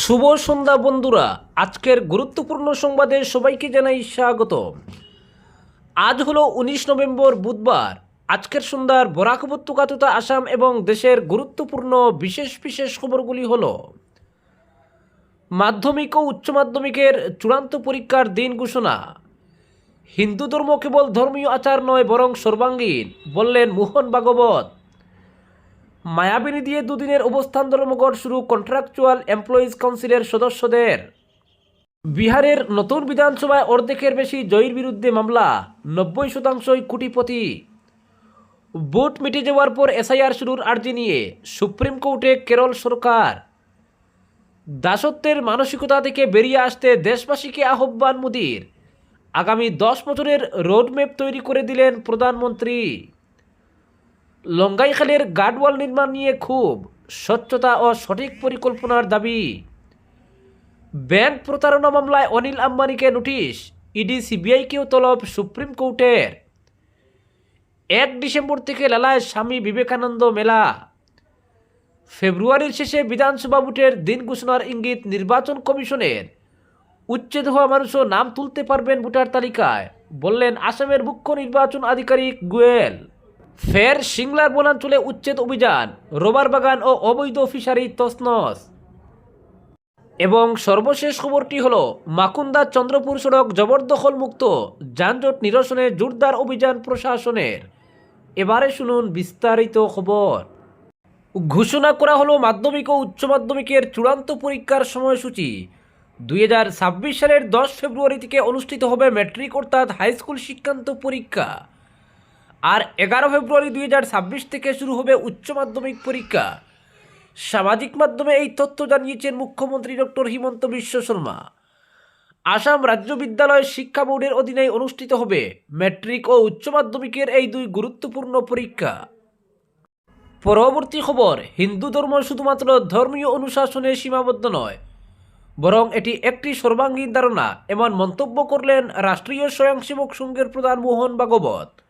শুভ সন্ধ্যা, বন্ধুরা। আজকের গুরুত্বপূর্ণ সংবাদে সবাইকে জানাই স্বাগত আজ হলো উনিশ নভেম্বর, বুধবার। আজকের সন্ধ্যার বরাক উপত্যকা তথা আসাম এবং দেশের গুরুত্বপূর্ণ বিশেষ বিশেষ খবরগুলি হলো, মাধ্যমিক ও উচ্চ মাধ্যমিকের চূড়ান্ত পরীক্ষার দিন ঘোষণা, হিন্দু ধর্ম কেবল ধর্মীয় আচার নয় বরং সর্বাঙ্গীন, বললেন মোহন ভাগবত। মায়াবিনী দিয়ে দুদিনের অবস্থান ধর্মঘট শুরু কন্ট্রাকচুয়াল এমপ্লয়িজ কাউন্সিলের সদস্যদের। বিহারের নতুন বিধানসভায় অর্ধেকের বেশি জয়ীর বিরুদ্ধে মামলা, নব্বই শতাংশই কোটিপতি। ভোট মিটে যাওয়ার পর এসআইআর শুরুর আর্জি নিয়ে সুপ্রিম কোর্টে কেরল সরকার। দাসত্বের মানসিকতা থেকে বেরিয়ে আসতে দেশবাসীকে আহ্বান মোদির। আগামী দশ বছরের রোডম্যাপ তৈরি করে দিলেন প্রধানমন্ত্রী। লঙ্গাইখালের গার্ডওয়াল নির্মাণ নিয়ে খুব স্বচ্ছতা ও সঠিক পরিকল্পনার দাবি। ব্যাংক প্রতারণা মামলায় অনিল আম্বানিকে নোটিশ, ইডি সিবিআইকেও তলব সুপ্রিম কোর্টের। এক ডিসেম্বর থেকে লালায় স্বামী বিবেকানন্দ মেলা। ফেব্রুয়ারির শেষে বিধানসভা ভোটের দিন ঘোষণার ইঙ্গিত নির্বাচন কমিশনের। উচ্ছেদ হওয়া মানুষও নাম তুলতে পারবেন ভোটার তালিকায়, বললেন আসামের মুখ্য নির্বাচন আধিকারিক গোয়েল। ফের সিংলার বনাঞ্চলে উচ্ছেদ অভিযান, রোবার বাগান ও অবৈধ ফিশারি তসনস এবং সর্বশেষ খবরটি হল, মাকুন্দা চন্দ্রপুর সড়ক জবরদখল মুক্ত যানজট নিরসনে জোরদার অভিযান প্রশাসনের। এবারে শুনুন বিস্তারিত খবর। ঘোষণা করা হলো মাধ্যমিক ও উচ্চ মাধ্যমিকের চূড়ান্ত পরীক্ষার সময়সূচি। দুই হাজার ছাব্বিশ সালের দশ ফেব্রুয়ারি থেকে অনুষ্ঠিত হবে ম্যাট্রিক অর্থাৎ হাইস্কুল শিক্ষান্ত পরীক্ষা। আর এগারো ফেব্রুয়ারি দুই ছাব্বিশ থেকে শুরু হবে উচ্চ মাধ্যমিক পরীক্ষা। সামাজিক মাধ্যমে এই তথ্য জানিয়েছেন মুখ্যমন্ত্রী ডক্টর হিমন্ত বিশ্ব শর্মা। আসাম রাজ্য বিদ্যালয় শিক্ষা বোর্ডের অধীনে অনুষ্ঠিত হবে ম্যাট্রিক ও উচ্চ মাধ্যমিকের এই দুই গুরুত্বপূর্ণ পরীক্ষা। পরবর্তী খবর, হিন্দু ধর্ম শুধুমাত্র ধর্মীয় অনুশাসনে সীমাবদ্ধ নয়, বরং এটি একটি সর্বাঙ্গীন ধারণা, এমন মন্তব্য করলেন রাষ্ট্রীয় স্বয়ংসেবক সংঘের প্রধান মোহন ভাগবত।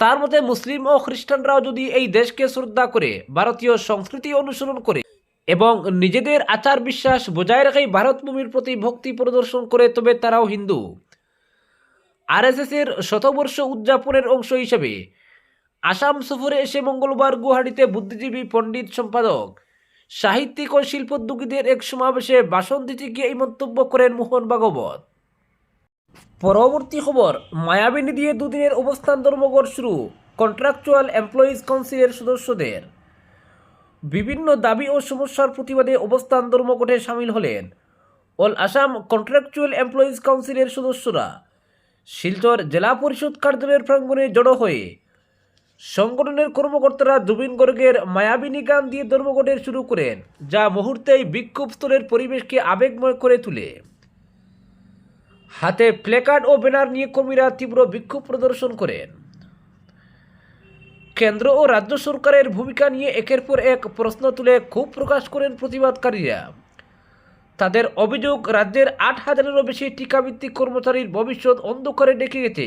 তার মতে মুসলিম ও খ্রিস্টানরাও যদি এই দেশকে শ্রদ্ধা করে, ভারতীয় সংস্কৃতি অনুসরণ করে এবং নিজেদের আচার বিশ্বাস বজায় রেখেই ভারতভূমির প্রতি ভক্তি প্রদর্শন করে, তবে তারাও হিন্দু। আরএসএস এর শতবর্ষ উদযাপনের অংশ হিসেবে আসাম সফরে এসে মঙ্গলবার গুয়াহাটিতে বুদ্ধিজীবী পণ্ডিত সম্পাদক, সাহিত্যিক ও শিল্পোদ্যোগীদের এক সমাবেশে দিতে গিয়ে এই মন্তব্য করেন মোহন ভাগবত। পরবর্তী খবর, মায়াবিনী দিয়ে দুদিনের অবস্থান ধর্মঘট শুরু কন্ট্রাকচুয়াল এমপ্লয়িজ কাউন্সিলের সদস্যদের। বিভিন্ন দাবি ও সমস্যার প্রতিবাদে অবস্থান ধর্মঘটে সামিল হলেন। অল আসাম কন্ট্রাকচুয়াল এমপ্লয়িজ কাউন্সিলের সদস্যরা। শিলচর জেলা পরিষদ কার্যালয়ের প্রাঙ্গণে জড়ো হয়ে সংগঠনের কর্মকর্তারা জুবিন গর্গের মায়াবিনী গান দিয়ে ধর্মঘটের শুরু করেন, যা মুহূর্তেই বিক্ষোভ স্তরের পরিবেশকে আবেগময় করে তোলে। হাতে প্লেকার্ড ও ব্যানার নিয়ে কর্মীরা তীব্র বিক্ষোভ প্রদর্শন করেন। কেন্দ্র ও রাজ্য সরকারের ভূমিকা নিয়ে একের পর এক প্রশ্ন তুলে ক্ষোভ প্রকাশ করেন প্রতিবাদকারীরা। তাদের অভিযোগ, রাজ্যের আট হাজারেরও বেশি টিকাভিত্তিক কর্মচারীর ভবিষ্যৎ অন্ধকারে ডেকে গেছে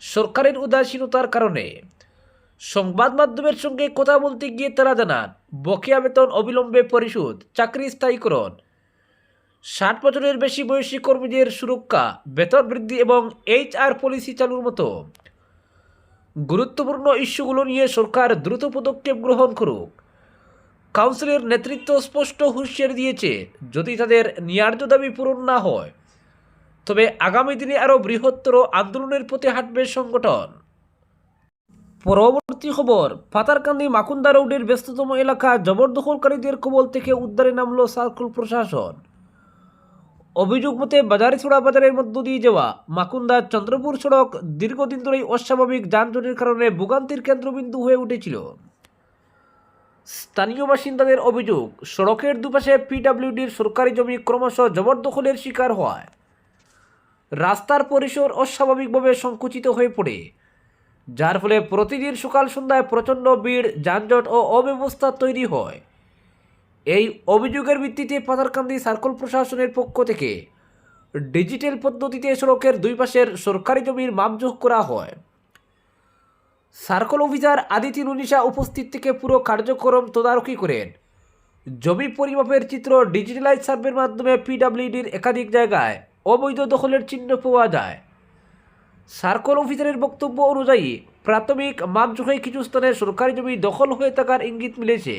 সরকারের উদাসীনতার কারণে। সংবাদ মাধ্যমের সঙ্গে কথা বলতে গিয়ে তারা জানান, বকেয়া বেতন অবিলম্বে পরিশোধ, চাকরি স্থায়ীকরণ ষাট বছরের বেশি বয়সী কর্মীদের সুরক্ষা, বেতন বৃদ্ধি এবং এইচআর পলিসি চালুর মতো। গুরুত্বপূর্ণ ইস্যুগুলো নিয়ে সরকার দ্রুত পদক্ষেপ গ্রহণ করুক। কাউন্সিলের নেতৃত্ব স্পষ্ট হুঁশিয়ারি দিয়েছে, যদি তাদের ন্যায্য দাবি পূরণ না হয়, তবে আগামী দিনে আরও বৃহত্তর আন্দোলনের পথে হাঁটবে সংগঠন। পরবর্তী খবর, পাতারকান্দি মাকুন্দা রোডের ব্যস্ততম এলাকা জবরদখলকারীদের কবল থেকে উদ্ধারে নামল সার্কুল প্রশাসন। অভিযোগ মতে বাজারিছড়া বাজারের মধ্য দিয়ে যাওয়া মাকুন্দা চন্দ্রপুর সড়ক দীর্ঘদিন ধরেই অস্বাভাবিক যানজটের কারণে ভোগান্তির কেন্দ্রবিন্দু হয়ে উঠেছিল। স্থানীয় বাসিন্দাদের অভিযোগ, সড়কের দুপাশে পিডাব্লিউডির সরকারি জমি ক্রমশ জবরদখলের শিকার হওয়ায় রাস্তার পরিসর অস্বাভাবিকভাবে সংকুচিত হয়ে পড়ে, যার ফলে প্রতিদিন সকাল সন্ধ্যায় প্রচণ্ড ভিড়, যানজট ও অব্যবস্থা তৈরি হয়। এই অভিযোগের ভিত্তিতে পাথারকান্দি সার্কল প্রশাসনের পক্ষ থেকে ডিজিটাল পদ্ধতিতে সড়কের দুই পাশের সরকারি জমির মাপযোগ করা হয়। সার্কল অফিসার আদিতি নুনিশা উপস্থিত থেকে পুরো কার্যক্রম তদারকি করেন। জমি পরিমাপের চিত্র ডিজিটালাইজ সার্ভের মাধ্যমে পিডাব্লিউডির একাধিক জায়গায় অবৈধ দখলের চিহ্ন পাওয়া যায়। সার্কল অফিসারের বক্তব্য অনুযায়ী প্রাথমিক মাপজোখে কিছু স্থানে সরকারি জমি দখল হয়ে থাকার ইঙ্গিত মিলেছে।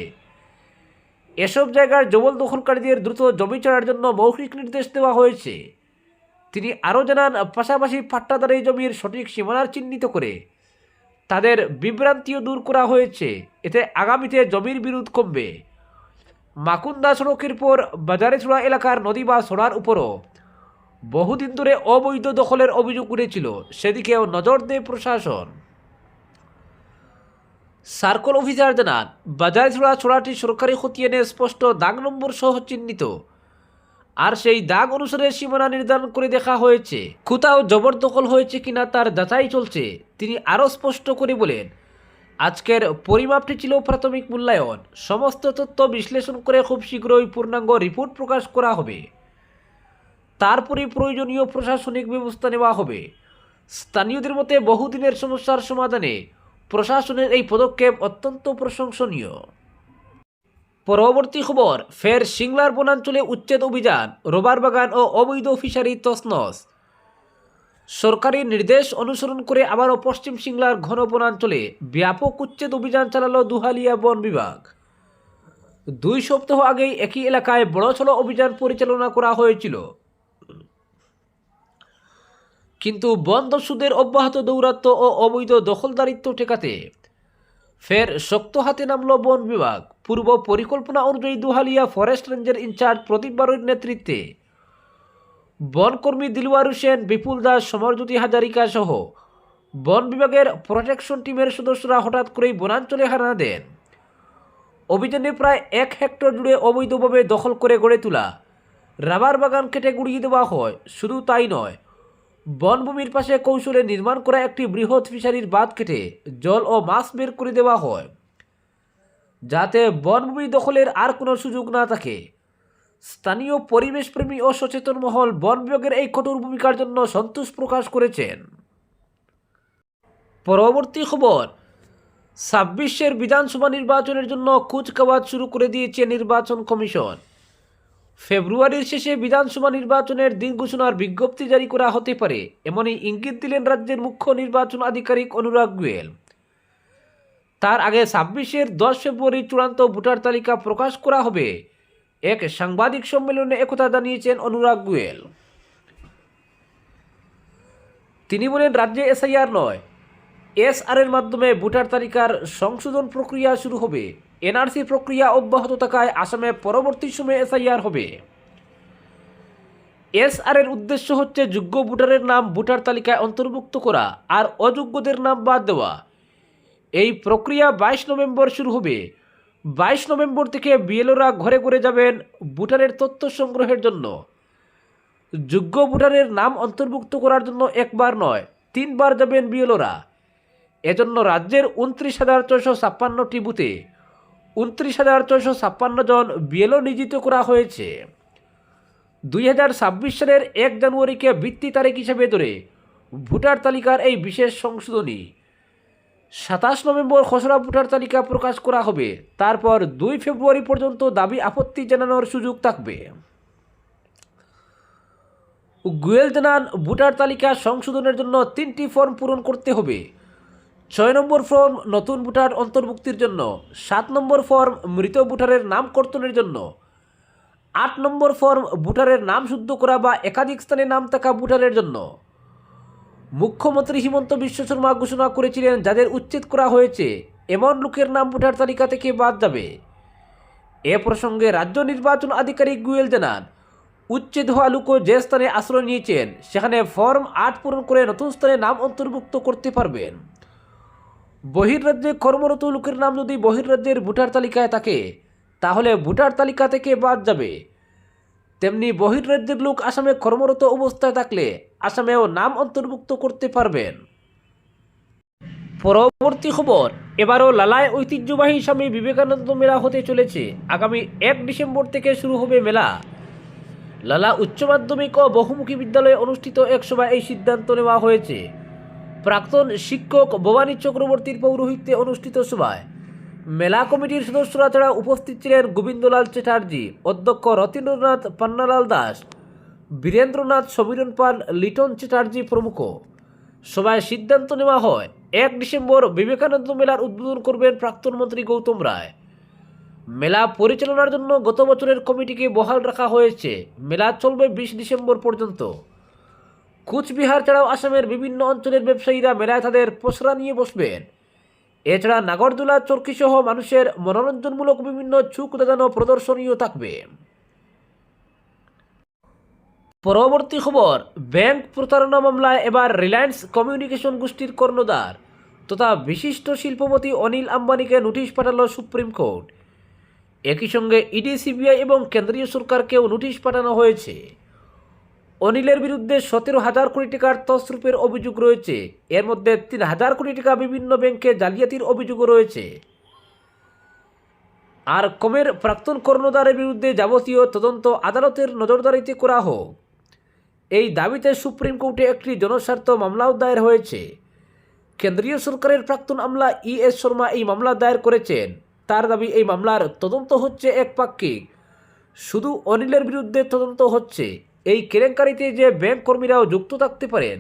এসব জায়গার জবল দখলকারীদের দ্রুত জমি ছাড়ার জন্য মৌখিক নির্দেশ দেওয়া হয়েছে। তিনি আরও জানান, পাশাপাশি পাট্টাদার জমির সঠিক সীমানার চিহ্নিত করে তাদের বিভ্রান্তিও দূর করা হয়েছে। এতে আগামীতে জমির বিরোধ কমবে। মাকুন্দা সড়কের পর বাজারেছড়া এলাকার নদী বা সড়ার উপরও বহুদিন ধরে অবৈধ দখলের অভিযোগ উঠেছিল। সেদিকেও নজর দেয় প্রশাসন। সার্কল অফিসার জানান বাজারছড়া ছড়াটি সরকারি খতিয়ানে স্পষ্ট দাগ নম্বর সহ চিহ্নিত। আর সেই দাগ অনুসারে সীমানা নির্ধারণ করে দেখা হয়েছে, কোথাও জবরদখল হয়েছে কিনা তার যাচাই চলছে, তিনি আরও স্পষ্ট করে বলেন, আজকের পরিমাপটি ছিল প্রাথমিক মূল্যায়ন, সমস্ত তথ্য বিশ্লেষণ করে খুব শীঘ্রই পূর্ণাঙ্গ রিপোর্ট প্রকাশ করা হবে। তারপরে প্রয়োজনীয় প্রশাসনিক ব্যবস্থা নেওয়া হবে। স্থানীয়দের মতে বহুদিনের সমস্যার সমাধানে প্রশাসনের এই পদক্ষেপ অত্যন্ত প্রশংসনীয়। পরবর্তী খবর, ফের সিংলার বনাঞ্চলে উচ্ছেদ অভিযান, রোবার বাগান ও অবৈধ ফিশারি তসনস সরকারি নির্দেশ অনুসরণ করে আবারও পশ্চিম সিংলার ঘন বনাঞ্চলে ব্যাপক উচ্ছেদ অভিযান চালালো দুহালিয়া বন বিভাগ। দুই সপ্তাহ আগেই একই এলাকায় বড়সড় অভিযান পরিচালনা করা হয়েছিল। কিন্তু বন দস্যুদের অব্যাহত দৌরাত্ম ও অবৈধ দখলদারিত্ব ঠেকাতে। ফের শক্ত হাতে নামল বন বিভাগ। পূর্ব পরিকল্পনা অনুযায়ী দুহালিয়া ফরেস্ট রেঞ্জের ইনচার্জ প্রদীপ বারুর নেতৃত্বে। বনকর্মী দিলওয়ার হোসেন, বিপুল দাস, সমরজ্যোতি হাজারিকা সহ বন বিভাগের প্রোটেকশন টিমের সদস্যরা হঠাৎ করেই বনাঞ্চলে হানা দেন। অভিযানে প্রায় এক হেক্টর জুড়ে অবৈধভাবে দখল করে গড়ে তোলা। রাবার বাগান কেটে গুড়িয়ে দেওয়া হয়। শুধু তাই নয় বনভূমির পাশে কৌশলে নির্মাণ করা একটি বৃহৎ ফিশারির বাঁধ কেটে জল ও মাছ বের করে দেওয়া হয়, যাতে বনভূমি দখলের আর কোনো সুযোগ না থাকে। স্থানীয় পরিবেশপ্রেমী ও সচেতন মহল বন বিভাগের এই কঠোর ভূমিকার জন্য সন্তোষ প্রকাশ করেছেন। পরবর্তী খবর, ছাব্বিশের বিধানসভা নির্বাচনের জন্য কুচকাওয়াজ শুরু করে দিয়েছে নির্বাচন কমিশন। ফেব্রুয়ারির শেষে বিধানসভা নির্বাচনের দিন ঘোষণার বিজ্ঞপ্তি জারি করা হতে পারে, এমনই ইঙ্গিত দিলেন রাজ্যের মুখ্য নির্বাচন আধিকারিক অনুরাগ গোয়েল। তার আগে ছাব্বিশের দশ ফেব্রুয়ারি চূড়ান্ত ভোটার তালিকা প্রকাশ করা হবে, এক সাংবাদিক সম্মেলনে একথা জানিয়েছেন অনুরাগ গোয়েল। তিনি বলেন, রাজ্যে এসআইআর নয় এসআর এর মাধ্যমে ভোটার তালিকার সংশোধন প্রক্রিয়া শুরু হবে। এনআরসি প্রক্রিয়া অব্যাহত থাকায় আসামে পরবর্তী সময়ে এসআইআর হবে। এসআর এর উদ্দেশ্য হচ্ছে যোগ্য ভোটারের নাম ভোটার তালিকায় অন্তর্ভুক্ত করা আর অযোগ্যদের নাম বাদ দেওয়া। এই প্রক্রিয়া বাইশ নভেম্বর শুরু হবে। বাইশ নভেম্বর থেকে বিএলওরা ঘরে ঘরে যাবেন ভোটারের তথ্য সংগ্রহের জন্য। যোগ্য ভোটারের নাম অন্তর্ভুক্ত করার জন্য একবার নয়, তিনবার যাবেন বিএলওরা। এজন্য রাজ্যের উনত্রিশ হাজার ছয়শো ছাপ্পান্নটি বুথে উনত্রিশ হাজার ছয়শো ছাপ্পান্ন জন বিএলও নিয়োজিত করা হয়েছে। দুই হাজার ছাব্বিশ সালের এক জানুয়ারিকে ভিত্তি তারিখ হিসেবে ধরে ভোটার তালিকার এই বিশেষ সংশোধনী। সাতাশ নভেম্বর খসড়া ভোটার তালিকা প্রকাশ করা হবে। তারপর দুই ফেব্রুয়ারি পর্যন্ত দাবি আপত্তি জানানোর সুযোগ থাকবে। গুয়েল জানান ভোটার তালিকা সংশোধনের জন্য তিনটি ফর্ম পূরণ করতে হবে। ছয় নম্বর ফর্ম নতুন ভোটার অন্তর্ভুক্তির জন্য, সাত নম্বর ফর্ম মৃত ভোটারের নাম কর্তনের জন্য, আট নম্বর ফর্ম ভোটারের নাম শুদ্ধ করা বা একাধিক স্থানে নাম থাকা ভোটারের জন্য। মুখ্যমন্ত্রী হিমন্ত বিশ্ব শর্মা ঘোষণা করেছিলেন, যাদের উচ্ছেদ করা হয়েছে, এমন লোকের নাম ভোটার তালিকা থেকে বাদ যাবে। এ প্রসঙ্গে রাজ্য নির্বাচন আধিকারিক গুয়েল জানান, উচ্ছেদ হওয়া লোকও যে স্থানে আশ্রয় নিয়েছেন, সেখানে ফর্ম আট পূরণ করে নতুন স্থানে নাম অন্তর্ভুক্ত করতে পারবেন। বহির্রাজ্যে কর্মরত লোকের নাম যদি বহির্রাজ্যের ভোটার তালিকায় থাকে, তাহলে ভোটার তালিকা থেকে বাদ যাবে। তেমনি বহির্রাজ্যের লোক আসামে কর্মরত অবস্থায় থাকলে আসামেও নাম অন্তর্ভুক্ত করতে পারবেন। পরবর্তী খবর, এবারও লালায় ঐতিহ্যবাহী স্বামী বিবেকানন্দ মেলা হতে চলেছে। আগামী এক ডিসেম্বর থেকে শুরু হবে মেলা। লালা উচ্চ মাধ্যমিক ও বহুমুখী বিদ্যালয়ে অনুষ্ঠিত এক সভায় এই সিদ্ধান্ত নেওয়া হয়েছে। প্রাক্তন শিক্ষক ভবানী চক্রবর্তীর পৌরোহিত্যে অনুষ্ঠিত সভায় মেলা কমিটির সদস্যরা ছাড়া উপস্থিত ছিলেন গোবিন্দলাল চ্যাটার্জি, অধ্যক্ষ রতীন্দ্রনাথ পান্নালাল দাস, বীরেন্দ্রনাথ সমীরণ পাল, লিটন চ্যাটার্জি প্রমুখ। সভায় সিদ্ধান্ত নেওয়া হয়, এক ডিসেম্বর বিবেকানন্দ মেলার উদ্বোধন করবেন প্রাক্তন মন্ত্রী গৌতম রায়। মেলা পরিচালনার জন্য গত বছরের কমিটিকে বহাল রাখা হয়েছে, মেলা চলবে বিশ ডিসেম্বর পর্যন্ত। কুচবিহার ছাড়াও আসামের বিভিন্ন অঞ্চলের ব্যবসায়ীরা মেলায় তাদের পসরা নিয়ে বসবেন। এছাড়া নাগরদোলা চরকি সহ মানুষের মনোরঞ্জনমূলক বিভিন্ন চুক দাদানো প্রদর্শনীও থাকবে। পরবর্তী খবর, ব্যাংক প্রতারণা মামলায় এবার রিলায়েন্স কমিউনিকেশন গোষ্ঠীর কর্ণধার তথা বিশিষ্ট শিল্পপতি অনিল আম্বানিকে নোটিশ পাঠালো সুপ্রিম কোর্ট। একই সঙ্গে ইডি, সিবিআই এবং কেন্দ্রীয় সরকারকেও নোটিশ পাঠানো হয়েছে। অনিলের বিরুদ্ধে সতেরো হাজার কোটি টাকার তসরূপের অভিযোগ রয়েছে। এর মধ্যে তিন হাজার কোটি টাকা বিভিন্ন ব্যাংকে জালিয়াতির অভিযোগও রয়েছে। আর কমের প্রাক্তন কর্ণধারের বিরুদ্ধে যাবতীয় তদন্ত আদালতের নজরদারিতে করা হোক। এই দাবিতে সুপ্রিম কোর্টে একটি জনস্বার্থ মামলাও দায়ের হয়েছে। কেন্দ্রীয় সরকারের প্রাক্তন আমলা ই এস শর্মা এই মামলা দায়ের করেছেন। তার দাবি, এই মামলার তদন্ত হচ্ছে একপাক্ষিক। শুধু অনিলের বিরুদ্ধে তদন্ত হচ্ছে। এই কেলেঙ্কারিতে যে ব্যাংক কর্মীরাও যুক্ত থাকতে পারেন,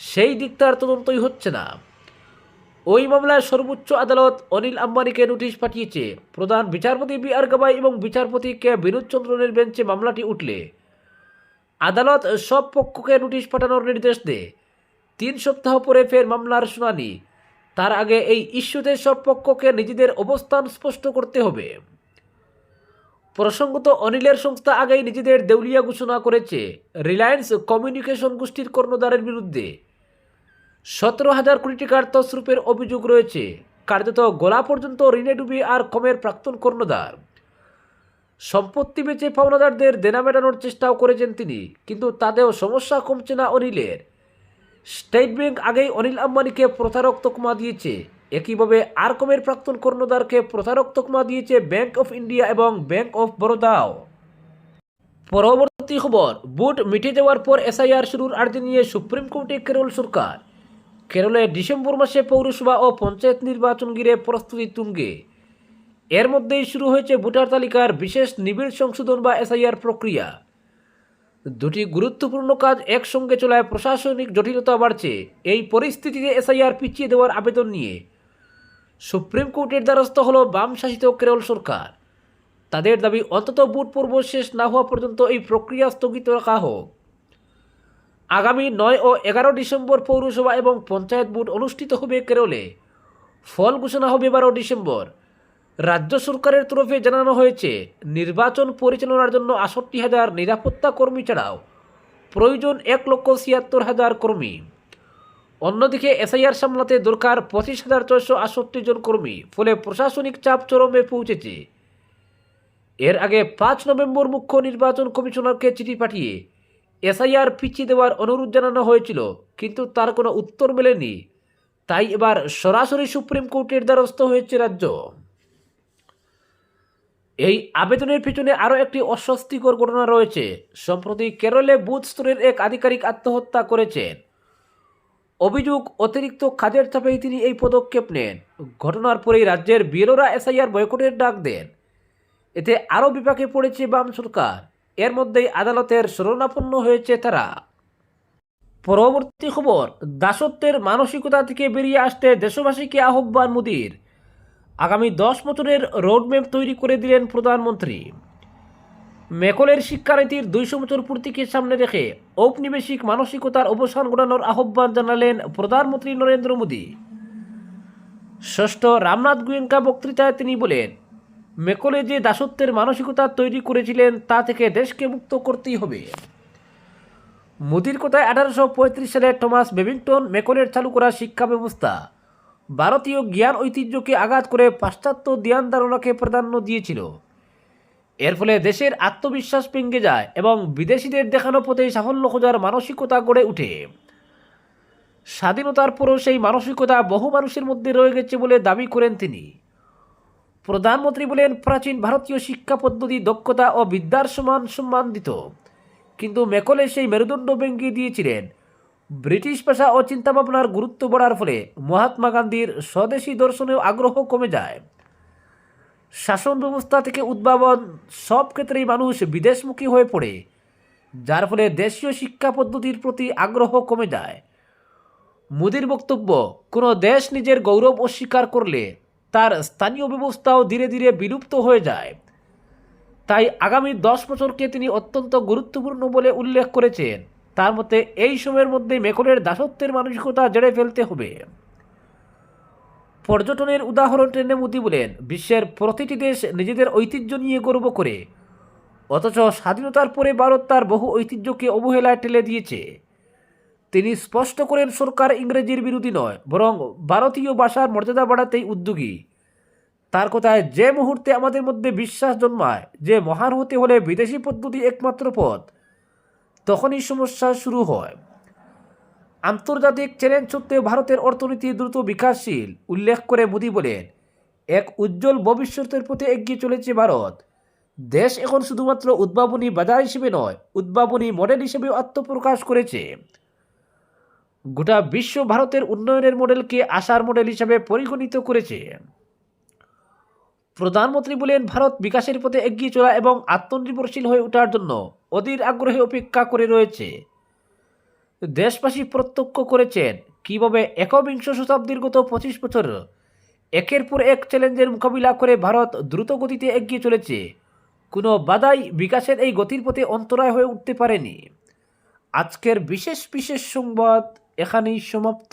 সেই দিকটার তদন্তই হচ্ছে না। ওই মামলায় সর্বোচ্চ আদালত অনিল আম্বানিকে নোটিশ পাঠিয়েছে। প্রধান বিচারপতি বি আর গাবাই এবং বিচারপতি কে বিনোদ চন্দ্রনের বেঞ্চে মামলাটি উঠলে। আদালত সব পক্ষকে নোটিশ পাঠানোর নির্দেশ দেয়। তিন সপ্তাহ পরে ফের মামলার শুনানি। তার আগে এই ইস্যুতে সব পক্ষকে নিজেদের অবস্থান স্পষ্ট করতে হবে। প্রসঙ্গত, অনিলের সংস্থা আগেই নিজেদের দেউলিয়া ঘোষণা করেছে। রিলায়েন্স কমিউনিকেশন গোষ্ঠীর কর্ণধারের বিরুদ্ধে। সতেরো হাজার কোটি টাকার তসরূপের অভিযোগ রয়েছে। কার্যত গোলা পর্যন্ত ঋণে ডুবি আর কমের প্রাক্তন কর্ণধার। সম্পত্তি বেচে পাওনাদারদের দেনা মেটানোর চেষ্টাও করেছেন তিনি, কিন্তু তাতেও সমস্যা কমছে না অনিলের। স্টেট ব্যাংক আগেই অনিল আম্বানিকে প্রতারক তকমা দিয়েছে। একইভাবে আরকমের প্রাক্তন কর্ণধারকে প্রতারক তকমা দিয়েছে ব্যাংক অফ ইন্ডিয়া এবং ব্যাংক অফ বরোদাও পরবর্তী খবর, বুট মিটে যাওয়ার পর এসআইআর শুরুর আর্জি নিয়ে সুপ্রিম কোর্টে কেরল সরকার। কেরলে ডিসেম্বর মাসে পৌরসভা ও পঞ্চায়েত নির্বাচন ঘিরে প্রস্তুতি তুঙ্গে। এর মধ্যেই শুরু হয়েছে ভোটার তালিকার বিশেষ নিবিড় সংশোধন বা এসআইআর প্রক্রিয়া। দুটি গুরুত্বপূর্ণ কাজ একসঙ্গে চলায় প্রশাসনিক জটিলতা বাড়ছে। এই পরিস্থিতিতে এসআইআর পিছিয়ে দেওয়ার আবেদন নিয়ে সুপ্রিম কোর্টের দ্বারস্থ হল বাম শাসিত কেরল সরকার। তাদের দাবি অন্তত বুট পর্ব শেষ না হওয়া পর্যন্ত এই প্রক্রিয়া স্থগিত রাখা হোক। আগামী নয় ও এগারো ডিসেম্বর পৌরসভা এবং পঞ্চায়েত বুট অনুষ্ঠিত হবে কেরলে। ফল ঘোষণা হবে বারো ডিসেম্বর। রাজ্য সরকারের তরফে জানানো হয়েছে, নির্বাচন পরিচালনার জন্য আষট্টি হাজার নিরাপত্তা কর্মী ছাড়াও প্রয়োজন এক লক্ষ ছিয়াত্তর হাজার কর্মী। অন্যদিকে এসআইআর সামলাতে দরকার পঁচিশ হাজার ছয়শো আটষট্টি জন কর্মী, ফলে প্রশাসনিক চাপ চরমে পৌঁছেছে। এর আগে পাঁচ নভেম্বর মুখ্য নির্বাচন কমিশনারকে চিঠি পাঠিয়ে এসআইআর পিছিয়ে দেওয়ার অনুরোধ জানানো হয়েছিল, কিন্তু তার কোনো উত্তর মেলেনি। তাই এবার সরাসরি সুপ্রিম কোর্টের দ্বারস্থ হয়েছে রাজ্য। এই আবেদনের পিছনে আরও একটি অস্বস্তিকর ঘটনা রয়েছে। সম্প্রতি কেরলে বুথ স্তরের এক আধিকারিক আত্মহত্যা করেছেন। অভিযোগ অতিরিক্ত কাজের চাপেই তিনি এই পদক্ষেপ নেন। ঘটনার পরেই রাজ্যের বিএলওরা এসআইআর বয়কটের ডাক দেন। এতে আরও বিপাকে পড়েছে বাম সরকার। এর মধ্যেই আদালতের শরণাপন্ন হয়েছে তারা। পরবর্তী খবর, দাসত্বের মানসিকতা থেকে বেরিয়ে আসতে দেশবাসীকে আহ্বান মোদীর। আগামী দশ বছরের রোডম্যাপ তৈরি করে দিলেন প্রধানমন্ত্রী। মেকলের শিক্ষানীতির দুইশো বছর পূর্তিকে সামনে রেখে ঔপনিবেশিক মানসিকতার অবসান ঘটানোর আহ্বান জানালেন প্রধানমন্ত্রী নরেন্দ্র মোদী। ষষ্ঠ রামনাথ গোয়েঙ্কা বক্তৃতায় তিনি বলেন, মেকলে যে দাসত্বের মানসিকতা তৈরি করেছিলেন তা থেকে দেশকে মুক্ত করতেই হবে। মোদির কথায় আঠারোশো পঁয়ত্রিশ সালে টমাস বেবিংটন মেকলের চালু করা শিক্ষা ব্যবস্থা ভারতীয় জ্ঞান ঐতিহ্যকে আঘাত করে পাশ্চাত্য ধ্যান ধারণাকে প্রাধান্য দিয়েছিল। এর ফলে দেশের আত্মবিশ্বাস ভেঙে যায় এবং বিদেশিদের দেখানো পথে সাফল্য খোঁজার মানসিকতা গড়ে ওঠে স্বাধীনতার পরও সেই মানসিকতা বহু মানুষের মধ্যে রয়ে গেছে বলে দাবি করেন তিনি। প্রধানমন্ত্রী বলেন, প্রাচীন ভারতীয় শিক্ষা পদ্ধতি, দক্ষতা ও বিদ্যার সমান সম্মান দিত কিন্তু মেকলে সেই মেরুদণ্ড ভেঙে দিয়েছিলেন। ব্রিটিশ পেশা ও চিন্তাভাবনার গুরুত্ব বাড়ার ফলে মহাত্মা গান্ধীর স্বদেশী দর্শনেও আগ্রহ কমে যায়। শাসন ব্যবস্থা থেকে উদ্ভাবন সব ক্ষেত্রেই মানুষ বিদেশমুখী হয়ে পড়ে, যার ফলে দেশীয় শিক্ষা পদ্ধতির প্রতি আগ্রহ কমে যায়। মোদির বক্তব্য, কোনো দেশ নিজের গৌরব অস্বীকার করলে তার স্থানীয় ব্যবস্থাও ধীরে ধীরে বিলুপ্ত হয়ে যায়। তাই আগামী দশ বছরকে তিনি অত্যন্ত গুরুত্বপূর্ণ বলে উল্লেখ করেছেন। তার মতে, এই সময়ের মধ্যে মেকলের দাসত্বের মানসিকতা জেড়ে ফেলতে হবে। পর্যটনের উদাহরণ টেনে মোদী বলেন, বিশ্বের প্রতিটি দেশ নিজেদের ঐতিহ্য নিয়ে গর্ব করে। অথচ স্বাধীনতার পরে ভারত তার বহু ঐতিহ্যকে অবহেলায় ঠেলে দিয়েছে। তিনি স্পষ্ট করেন, সরকার ইংরেজির বিরোধী নয়, বরং ভারতীয় ভাষার মর্যাদা বাড়াতেই উদ্যোগী। তার কথায়, যে মুহূর্তে আমাদের মধ্যে বিশ্বাস জন্মায়, যে মহান হতে হলে বিদেশি পদ্ধতি একমাত্র পথ, তখনই সমস্যা শুরু হয়। আন্তর্জাতিক চ্যালেঞ্জ সত্ত্বেও ভারতের অর্থনীতি দ্রুত বিকাশশীল, উল্লেখ করে মোদী বলেন, এক উজ্জ্বল ভবিষ্যতের পথে এগিয়ে চলেছে ভারত। দেশ এখন শুধুমাত্র উদ্ভাবনী বাজার হিসেবে নয়, উদ্ভাবনী মডেল হিসেবেও আত্মপ্রকাশ করেছে। গোটা বিশ্ব ভারতের উন্নয়নের মডেলকে আশার মডেল হিসাবে পরিগণিত করেছে। প্রধানমন্ত্রী বলেন, ভারত বিকাশের পথে এগিয়ে চলা এবং আত্মনির্ভরশীল হয়ে ওঠার জন্য অধীর আগ্রহে অপেক্ষা করে রয়েছে। দেশবাসী প্রত্যক্ষ করেছেন কীভাবে একবিংশ শতাব্দীর গত পঁচিশ বছর একের পর এক চ্যালেঞ্জের মোকাবিলা করে ভারত দ্রুত গতিতে এগিয়ে চলেছে। কোনো বাধাই বিকাশের এই গতির পথে অন্তরায় হয়ে উঠতে পারেনি। আজকের বিশেষ বিশেষ সংবাদ এখানেই সমাপ্ত।